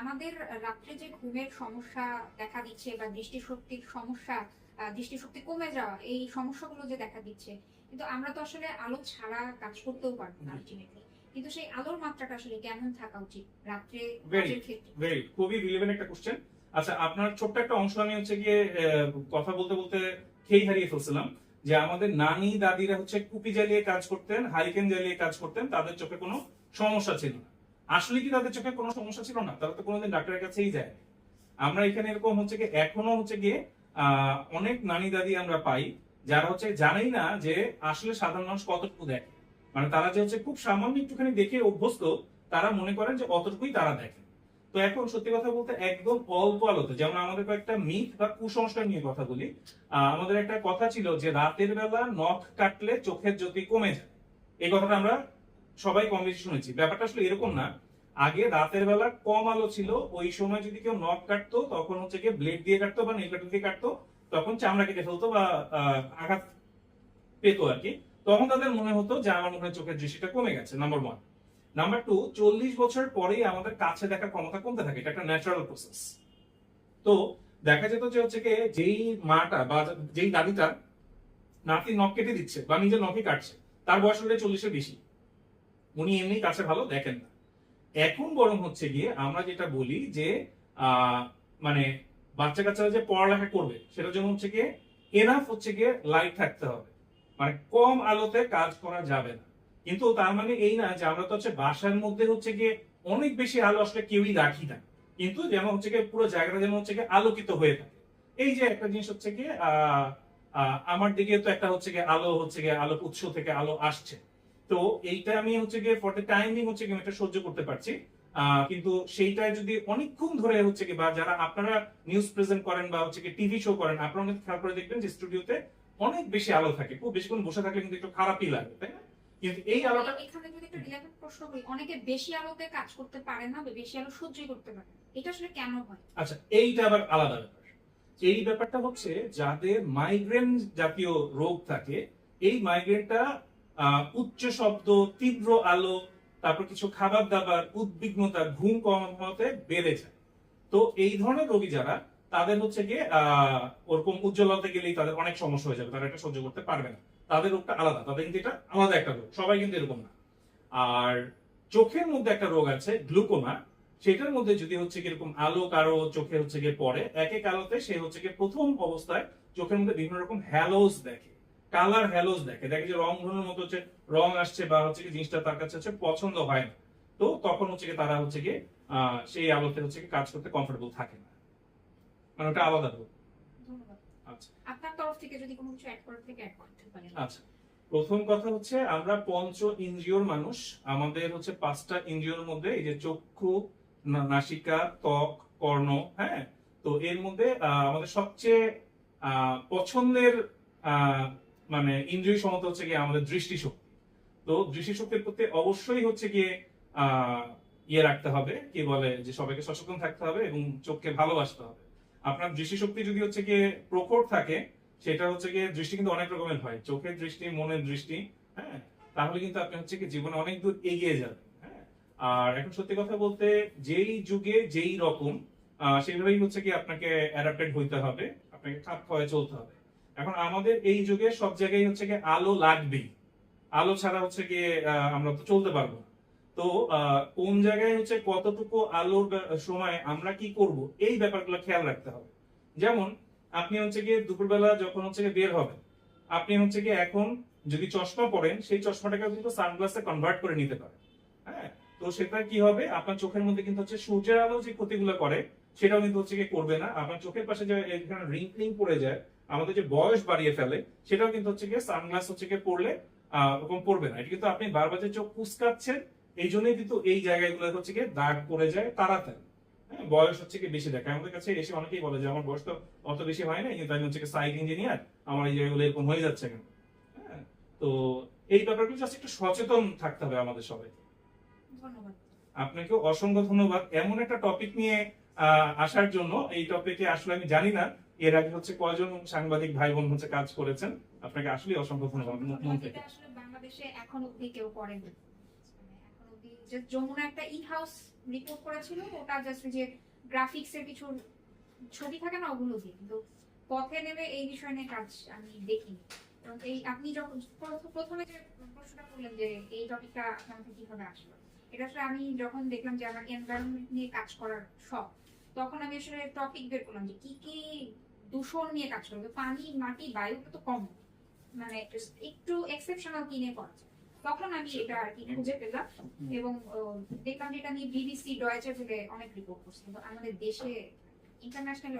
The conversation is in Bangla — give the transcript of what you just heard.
আমাদের রাত্রে যে ঘুমের সমস্যা দেখা দিচ্ছে বা দৃষ্টিশক্তির সমস্যা দৃষ্টিশক্তি কমে যাওয়া এই সমস্যাগুলো যে দেখা দিচ্ছে কিন্তু আমরা তো আসলে আলো ছাড়া কাজ করতেও পারব না আলটিমেটলি কিন্তু সেই আলোর মাত্রাটা আসলে কেমন থাকা উচিত রাত্রে. ভেরি খুবই রিলেভেন্ট একটা কোশ্চেন আচ্ছা আপনার ছোট্ট একটা অংশ আমি হচ্ছে গিয়ে কথা বলতে বলতে খেই হারিয়ে ফেলছিলাম যে আমাদের নানি দাদিরা হচ্ছে কুপি জ্বালিয়ে কাজ করতেন হারিকেন জ্বালিয়ে কাজ করতেন তাদের চোখে কোনো সমস্যা ছিল না। আসলে কি তাদের চোখে কোনো সমস্যা ছিল না? তারা তো কোনোদিন ডাক্তারের কাছেই যায় আমরা এখানে এরকম হচ্ছে কি, এখনও হচ্ছে গিয়ে অনেক নানি দাদি আমরা পাই, যারা হচ্ছে জানেই না যে আসলে সাধারণ মানুষ কতটুকু দেখে। মানে তারা যে হচ্ছে খুব সামান্য একটুখানি দেখে অভ্যস্ত, তারা মনে করেন যে অতটুকুই তারা দেখে। তো এখন সত্যি কথা বলতে একদম অল্প আলোতে, যেমন আমাদের কয়েকটা মিথ বা কুসংস্কার নিয়ে কথা বলি আমাদের একটা কথা ছিল যে রাতের বেলা নখ কাটলে চোখের জ্যোতি কমে যায়। এই কথাটা আমরা সবাই কম বেশি শুনেছি। ব্যাপারটা আসলে এরকম না। আগে রাতের বেলা কম আলো ছিল, ওই সময় যদি কেউ নখ কাটতো, তখন হচ্ছে গিয়ে ব্লেড দিয়ে কাটতো বা নেল দিয়ে কাটতো, তখন চামড়া কেটে ফেলতো বা আঘাত পেতো আর কি। তখন তাদের মনে হতো যে আমার মনে হয় চোখের দৃষ্টিটা কমে গেছে নাম্বার ওয়ান নাম্বার টু চল্লিশ বছর পরেই আমাদের কাছে দেখার ক্ষমতা কমতে থাকে, এটা একটা ন্যাচারাল প্রসেস তো দেখা যেত যে হচ্ছে কি যেই মাটা বা যেই দাদিটা নাতি নখ কেটে দিচ্ছে বা নিজের নখই কাটছে, তার বয়স হলে চল্লিশের বেশি। উনি এমনি কাছে ভালো দেখেন না। এখন বরং হচ্ছে গিয়ে আমরা যেটা বলি যে মানে বাচ্চা কাচ্চারা যে পড়ালেখা করবে, সেটার জন্য হচ্ছে গিয়ে এনাফ হচ্ছে গিয়ে লাইট থাকতে হবে। মানে কম আলোতে কাজ করা যাবে না। কিন্তু তার মানে এই না যে আমরা তো হচ্ছে বাসার মধ্যে হচ্ছে গিয়ে অনেক বেশি আলো আসলে কেউই রাখি না। কিন্তু যেন হচ্ছে গিয়ে পুরো জায়গাটা যেন হচ্ছে গিয়ে আলোকিত হয়ে থাকে। এই যে একটা জিনিস হচ্ছে গিয়ে আমার দিকে তো একটা হচ্ছে গিয়ে আলো হচ্ছে গিয়ে আলো উৎস থেকে আলো আসছে। তো এইটা আমি হচ্ছে গিয়ে ফর দ্য টাইমিং হচ্ছে গিয়ে এটা সহ্য করতে পারছি। কিন্তু সেইটাই যদি অনেকক্ষণ ধরে হচ্ছে কি বা যারা আপনারা নিউজ প্রেজেন্ট করেন বা হচ্ছে কি টিভি শো করেন আপনারা কিন্তু খেয়াল করে দেখবেন যে স্টুডিওতে অনেক বেশি আলো থাকে। খুব বেশিক্ষণ বসে থাকলে কিন্তু একটু খারাপই লাগে তাই না? কিন্তু এই আলোটা এখানে যদি একটা রিলেভেন্ট প্রশ্ন করি অনেকে বেশি আলোতে কাজ করতে পারে না বা বেশি আলো সহ্য করতে পারে না। এটা আসলে কেন হয়? আচ্ছা এইটা আবার আলাদা ব্যাপার। এই ব্যাপারটা হচ্ছে যাদের মাইগ্রেন জাতীয় রোগ থাকে এই মাইগ্রেনটা উচ্চ শব্দ, তীব্র আলো, তারপর কিছু খাবার দাবার, উদ্বিগ্নতা, ঘুম কম হতে বেড়ে যায় তো এই ধরনের রোগী যারা, তাদের হচ্ছে গিয়ে, আহ, ওরকম উজ্জ্বলতে গেলেই তাদের অনেক সমস্যা হয়ে যাবে, তারা এটা সহ্য করতে পারবে না। তাদের রোগটা আলাদা, তাদের কিন্তু এটা আলাদা একটা রোগ, সবাই কিন্তু এরকম না। আর চোখের মধ্যে একটা রোগ আছে, গ্লুকোমা। সেটার মধ্যে যদি হচ্ছে এরকম আলো কারও চোখে হচ্ছে গিয়ে পড়ে, এক এক আলোতে সে হচ্ছে গিয়ে প্রথম অবস্থায় চোখের মধ্যে বিভিন্ন রকম হ্যালোস দেখে। কালার হ্যালোস দেখে। দেখে যে রং ধরনের মতো হচ্ছে রং আসছে বা হচ্ছে কি জিনিসটা তার কাছে হচ্ছে পছন্দ হয় না। তো তখন হচ্ছে কি তারা হচ্ছে আহ, সেই আলোতে হচ্ছে কি কাজ করতে কমফোর্টেবল থাকে না। মানে ওটা আলাদা ধন্যবাদ। আচ্ছা। আপনার তরফ থেকে যদি কোনো কিছু অ্যাড করার থেকে অ্যাড করতে পারেন। আচ্ছা। প্রথম কথা হচ্ছে আমরা পঞ্চ ইন্দ্রিয়র মানুষ। আমাদের হচ্ছে পাঁচটা ইন্দ্রিয়র মধ্যে এই যে চক্ষু নাসিকা ত্বক কর্ণ হ্যাঁ? তো এর মধ্যে আহ, আমাদের সবচেয়ে আহ, পছন্দের আহ, মানে ইন্দ্রিয় সমত হচ্ছে গিয়ে আমাদের দৃষ্টিশক্তি। তো দৃষ্টিশক্তির প্রতি অবশ্যই হচ্ছে গিয়ে ইয়ে রাখতে হবে, কি বলে যে সবাইকে সচেতন থাকতে হবে এবং চোখকে ভালোবাসতে হবে। আপনার দৃষ্টিশক্তি যদি হচ্ছে গিয়ে প্রখর থাকে, সেটা হচ্ছে গিয়ে দৃষ্টি কিন্তু অনেক রকমের হয়। চোখের দৃষ্টি, মনের দৃষ্টি হ্যাঁ? তাহলে কিন্তু আপনি হচ্ছে কি জীবনে অনেক দূর এগিয়ে যাবেন হ্যাঁ? আর এখন সত্যি কথা বলতে, যেই যুগে যেই রকম সেইভাবেই হচ্ছে কি আপনাকে অ্যাডাপ্টেড হইতে হবে, আপনাকে খাপ খাওয়ায় চলতে হবে। এখন আমাদের এই যুগে সব জায়গায় হচ্ছে কি আলো লাগবেই। আলো ছাড়া হচ্ছে গিয়ে আমরা তো চলতে পারব তো কোন জায়গায় হচ্ছে কতটুকু আলোর সময় আমরা কি করব, এই ব্যাপারগুলো খেয়াল রাখতে হবে। যেমন, আপনি হচ্ছে গিয়ে দুপুরবেলা যখন হচ্ছে গিয়ে বের হবেন, আপনি হচ্ছে গিয়ে এখন যদি চশমা পরেন, সেই চশমাটাকে কিন্তু সানগ্লাসে কনভার্ট করে নিতে পারেন। হ্যাঁ? তো সেটা কি হবে? আপনার চোখের মধ্যে কিন্তু হচ্ছে সূর্যের আলো যে ক্ষতিগুলো করে, সেটাও কিন্তু হচ্ছে গিয়ে করবে না। আপনার চোখের পাশে যে রিঙ্কলিং পড়ে যায় আমাদের যে বয়স বাড়িয়ে ফেলে সেটাও কিন্তু হচ্ছে গিয়ে সানগ্লাস হচ্ছে গিয়ে পড়লে ওরকম পড়বে না। এটা কিন্তু আপনি বারবার যে চোখ কুচকাচ্ছেন এই জন্যই কিন্তু এই জায়গাগুলো হচ্ছে গিয়ে দাগ পড়ে যায় তাড়াতাড়ি। হ্যাঁ বয়স হচ্ছে কি বেশি দেখে আমাদের কাছে এসে অনেকেই বলে যে আমার বয়স তো অত বেশি হয় না কিন্তু আমি হচ্ছে সাইক ইঞ্জিনিয়ার আমার এই জায়গাগুলো এরকম হয়ে যাচ্ছে কেন? হ্যাঁ তো এই ব্যাপারগুলো জাস্ট একটু সচেতন থাকতে হবে আমাদের সবাইকে ধন্যবাদ। আপনাকে অসংখ্য ধন্যবাদ। এমন একটা টপিক নিয়ে আহ, আসার জন্য এই টপিকে আসলে আমি জানি না এর আগে হচ্ছে কয়জন সাংবাদিক ভাই বোন হচ্ছে কাজ করেছেন? আপনাকে আসলে অসংখ্য ধন্যবাদ। মন- থেকে। বাংলাদেশে এখন অব্দি কেউ করেনি। মানে যে যমুনা একটা ই হাউস রিপোর্ট করেছিল ওটা জাস্ট যে গ্রাফিক্স এর কিছু ছবি থাকে না ওগুলো দিয়ে। কিন্তু পথে নেমে এই বিষয় নিয়ে কাজ আমি দেখিনি। এই আপনি যখন প্রথমে যে প্রশ্নটা করলেন যে এই টপিকটা আপনার কীভাবে আসলো এটা আসলে আমি যখন দেখলাম যে আমার এনভায়রনমেন্ট নিয়ে কাজ করার শখ তখন আমি আসলে টপিক বের করলাম যে কি কি দূষণ নিয়ে কাজ করবে পানি, মাটি, বায়ু তো কম। মানে একটু এক্সেপশনাল কিনে করা তখন আমি এটা আর কি খুঁজে পেলাম এবং দেখলাম যেটা নিয়ে বিবিসি ডয়েচে থেকে অনেক রিপোর্ট করছে। আমাদের দেশে ইন্টারন্যাশনাল